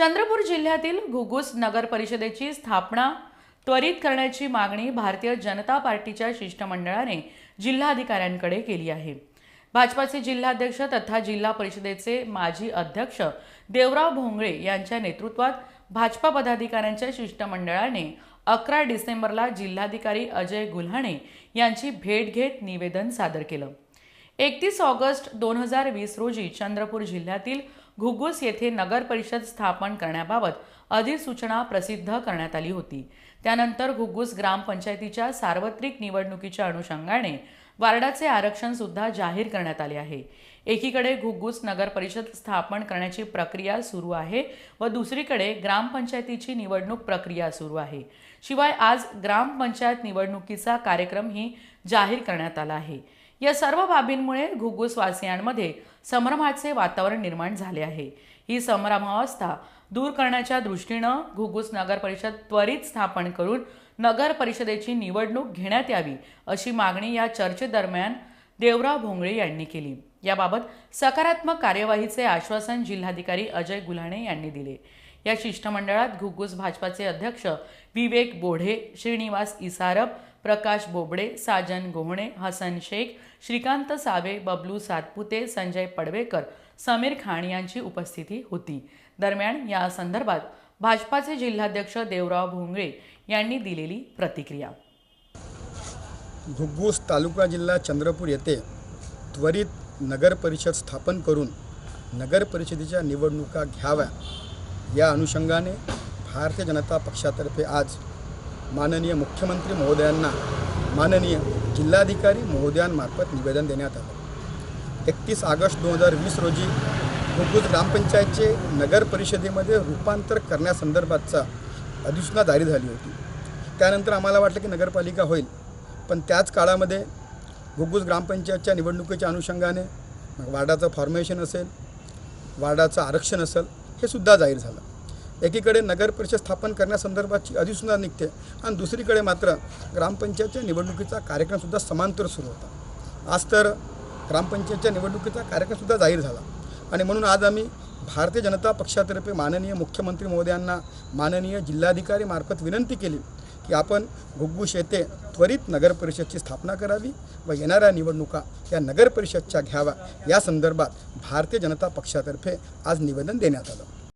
चंद्रपूर जिल्ह्यातील घुगुस नगर परिषदेची स्थापना त्वरित करण्याची मागणी भारतीय जनता पार्टीच्या शिष्टमंडळाने जिल्हाधिकाऱ्यांकडे केली आहे. भाजपाचे जिल्हाध्यक्ष तथा जिल्हा परिषदेचे माजी अध्यक्ष देवराव भोंगळे यांच्या नेतृत्वात भाजपा पदाधिकाऱ्यांच्या शिष्टमंडळाने अकरा डिसेंबरला जिल्हाधिकारी अजय गुल्हाणे यांची भेट घेत निवेदन सादर केलं. एकतीस ऑगस्ट दोन हजार वीस रोजी चंद्रपूर जिल्ह्यातील घुगुस येथे नगर परिषद स्थापन करण्याबाबत अधिसूचना प्रसिद्ध करण्यात आली होती. त्यानंतर घुग्गुस ग्रामपंचायतीच्या सार्वत्रिक निवडणुकीच्या अनुषंगाने वार्डाचे आरक्षण सुद्धा जाहीर करण्यात आले आहे. एकीकडे घुग्गुस नगर परिषद स्थापन करण्याची प्रक्रिया सुरू आहे व दुसरीकडे ग्रामपंचायतीची निवडणूक प्रक्रिया सुरू आहे. शिवाय आज ग्रामपंचायत निवडणुकीचा कार्यक्रमही जाहीर करण्यात आला आहे. या सर्व बाबींमुळे घुग्गुसवासियांमध्ये संभ्रमाचे वातावरण निर्माण झाले आहे. ही संभ्रमावस्था दूर करण्याच्या दृष्टीनं घुग्गुस नगर परिषद त्वरित स्थापन करून नगर परिषदेची निवडणूक घेण्यात यावी अशी मागणी या चर्चेदरम्यान देवराव भोंगळे यांनी केली. याबाबत सकारात्मक कार्यवाहीचे आश्वासन जिल्हाधिकारी अजय गुल्हाणे यांनी दिले. या शिष्टमंडळात घुग्गुस भाजपाचे अध्यक्ष विवेक बोढे श्रीनिवास इसारप प्रकाश बोबडे साजन गोहणे हसन शेख श्रीकांत सावे बबलू सातपुते संजय पडवेकर समीर खान यांची उपस्थिती होती. दरम्यान या संदर्भात भाजपाचे जिल्हाध्यक्ष देवराव भोंगळे यांनी दिलेली प्रतिक्रिया. घुग्गूस तालुका जिल्हा चंद्रपूर येथे त्वरित नगर परिषद स्थापन करून नगर परिषदेच्या निवडणुका घ्याव्या. या अनुषंगाने भारतीय जनता पक्षातर्फे आज माननीय मुख्यमंत्री महोदयांना माननीय जिल्हाधिकारी महोदयांमार्फत निवेदन देण्यात आलं. एकतीस ऑगस्ट दोन हजार वीस रोजी घुग्गूस ग्रामपंचायतचे नगर परिषदेमध्ये रूपांतर करण्यासंदर्भातचा अधिसूचना जारी झाली होती. त्यानंतर आम्हाला वाटलं की नगरपालिका होईल पण त्याच काळामध्ये घुग्गूस ग्रामपंचायतच्या निवडणुकीच्या अनुषंगाने वार्डाचं फॉर्मेशन असेल वार्डाचं आरक्षण असेल हे सुद्धा जाहीर झालं. एकीकडे नगर परिषद स्थापन करण्यासंदर्भाची अधिसूचना निघते आणि दुसरीकडे मात्र ग्रामपंचायतच्या निवडणुकीचा कार्यक्रमसुद्धा समांतर सुरू होता. आज तर ग्रामपंचायतच्या निवडणुकीचा कार्यक्रमसुद्धा जाहीर झाला. आणि म्हणून आज आम्ही भारतीय जनता पक्षातर्फे माननीय मुख्यमंत्री महोदयांना माननीय जिल्हाधिकारी मार्फत विनंती केली की आपण घुग्गुश येथे त्वरित नगर परिषदची स्थापना करावी व येणाऱ्या निवडणुका या नगर परिषदच्या घ्याव्या या संदर्भात भारतीय जनता पक्षातर्फे आज निवेदन देण्यात आलं.